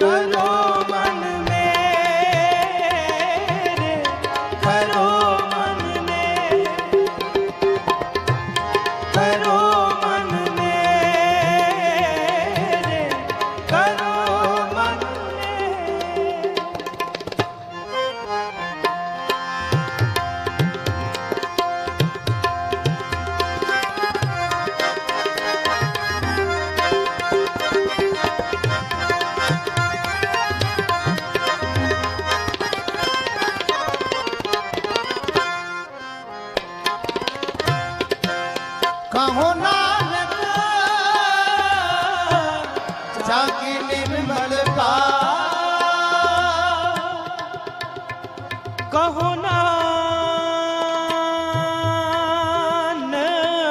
ਕਰੋ ਕਹੋ ਨਾਨਕ ਜਾਗੀ ਨਿਰਮਲ ਪਾ। ਕਹੋ